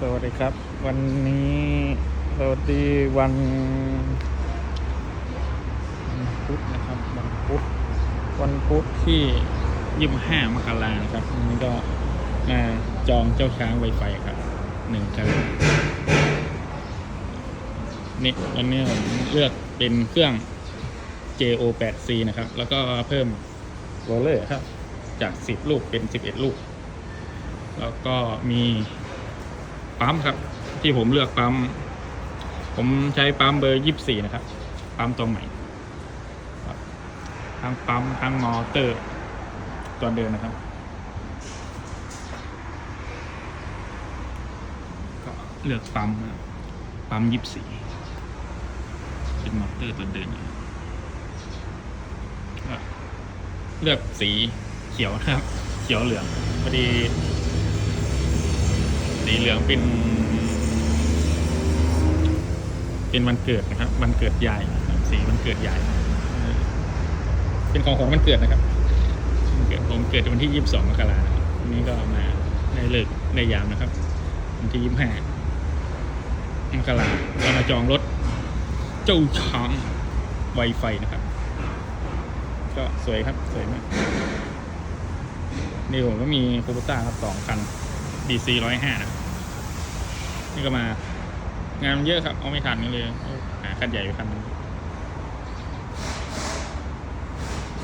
สวัสดีครับ วันนี้สวัสดีวันวันพุธนะครับ วันพุธวันพุธที่ยี่สิบห้ามกราครับนนี้ก็มาจองเจ้าช้างไวไฟครับหนึ่งคันนี่วันนี้ผมเลือกเป็นเครื่อง JO8C นะครับ แล้วก็เพิ่มโรเลอร์ครับ จาก 10 ลูกเป็น 11 ลูก แล้วก็มี ปั๊มครับ ที่ผมเลือกปั๊ม ผมใช้ปั๊มเบอร์24นะครับ ปั๊มตัวใหม่ทั้งปั๊มทั้งมอเตอร์ตัวเดิมนะครับก็เลือกปั๊มนะครับปั๊ม24เป็นมอเตอร์ตัวเดิมนเลือกสีเขียวนะครับ เขียวเหลืองพอดี สีเหลืองเป็น เป็นวันเกิดนะครับวันเกิดยายนะครับสีวันเกิดยายเออเป็นของของวันเกิดนะครับวันเกิดผมเกิดวันที่ยี่สิบสองมกราครับวันนี้ก็มาในเลิกในยามนะครับวันที่ยี่สิบห้ามกราเรามาจองรถ เจ้าช้างไวไฟนะครับ ก็สวยครับสวยมากนี่ผมก็มีคูปต้าครับสองคัน DC ร้อยห้านะ นี่ก็มา งานมันเยอะครับ เอาไม่ทันนี่เลยเอาหาคันใหญ่ไปคันนึง